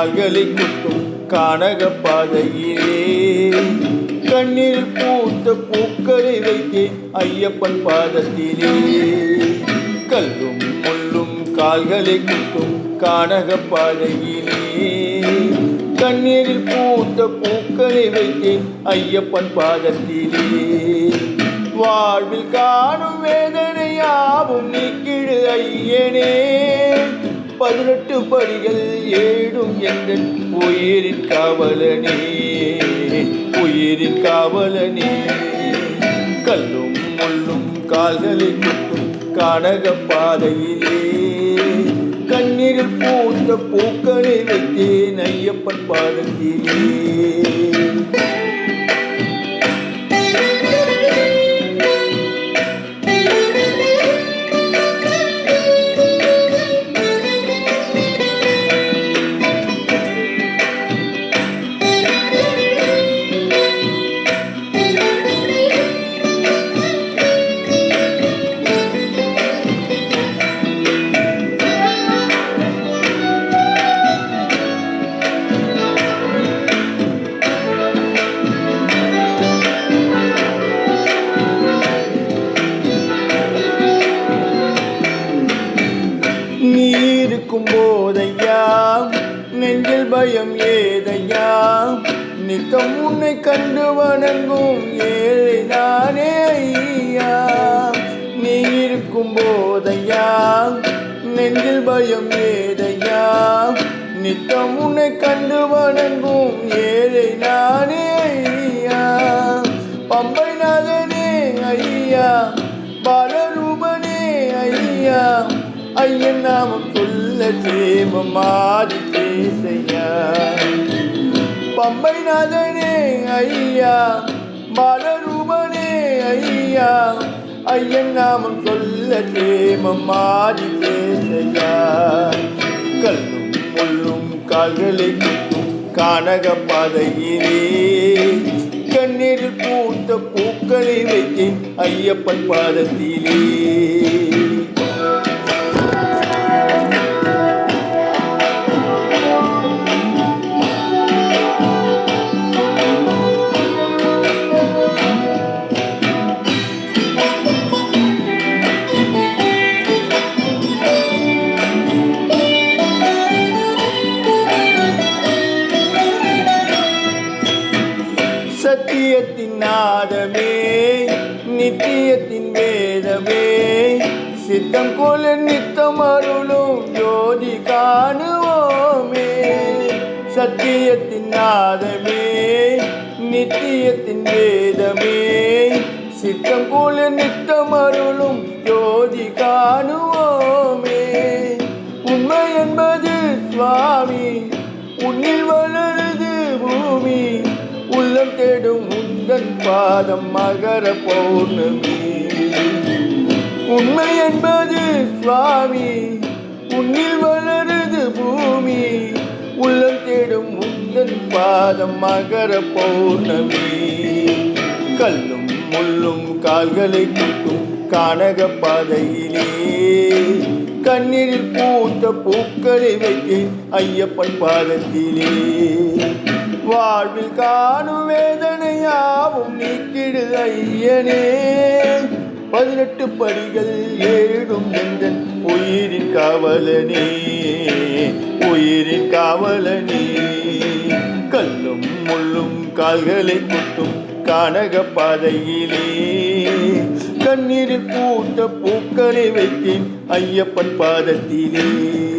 கால்களை குத்தும் கானக பாதையிலே. கண்ணில் பூத்த பூக்களை வைத்தே ஐயப்பன் பாதத்திலே. கல்லும் முள்ளும் கால்களை குத்தும் கானக பாதையிலே. கண்ணீரில் பூத்த பூக்களை வைத்தேன் ஐயப்பன் பாதத்திலே. வாழ்வில் காணும் வேதனையாவும் நீக்கிடு ஐயனே. பதினெட்டு படிகள் ஏடும் எங்கள் உயிரின் காவலனே உயிரின் காவலனே. கல்லும் முள்ளும் கால்களை கொட்டும் கனக பாதையிலே கண்ணீரில் பூத்த பூக்களை வைத்தேன் ஐயப்பன் பாதத்திலே. நெஞ்சில் பயம் ஏதையா? நித்தம் உன்னை கண்டு வணங்கும் ஏழை நானே ஐயா. நீ இருக்கும் போதையா? நெஞ்சில் பயம் ஏதையா? நித்தம் உன்னை கண்டு வணங்கும் ஏழை நானே ஐயா. பம்பை நாதனே ஐயா. பல ஐயன் நாமம் சொல்ல சேமம் மாறி பேசையா பம்பை நாதனே ஐயா மலரூபனே ஐயா ஐயன் நாமம் சொல்ல சேமம் மாறி பேசையா கல்லும் முள்ளும் கால்களை குத்தும் கானக பாதையிலே. கண்ணீரில் பூத்த பூக்களை வைத்தேன் ஐயப்பன் பாதத்திலே. சத்தியத்தின் நாதமே நித்தியத்தின் வேதமே. சித்தம் போல நித்தம் அருளும் ஜோதி காணுவோமே. சத்தியத்தின் நாதமே நித்தியத்தின் வேதமே. சித்தம் போல நித்தம் அருளும் ஜோதி காணுவோமே. உண்மை என்பது சுவாமி உன்னில் வளரும் உள்ளம் தேடும் உந்தன் பாதம் மகர பௌர்ணமி. உண்மை என்பது சுவாமி உன்னில் வளருது பூமி. உள்ளம் தேடும் உந்தன் பாதம் மகர பௌர்ணமி. கல்லும் முள்ளும் கால்களை குத்தும் கானக பாதையிலே. கண்ணீரில் பூத்த பூக்களை வைத்தேன் ஐயப்பன் பாதத்திலே. வாழ்வில் காணும் வேதனையாவும் நீக்கிடு ஐயனே. பதினெட்டு படிகள் ஏடும் என்ற உயிரின் காவலனே. உயிரின் காவலனே. கல்லும் முள்ளும் கால்களை குட்டும் கானக பாதையிலே. கண்ணீரில் பூத்த பூக்களை வைத்தேன் ஐயப்பன் பாதத்திலே.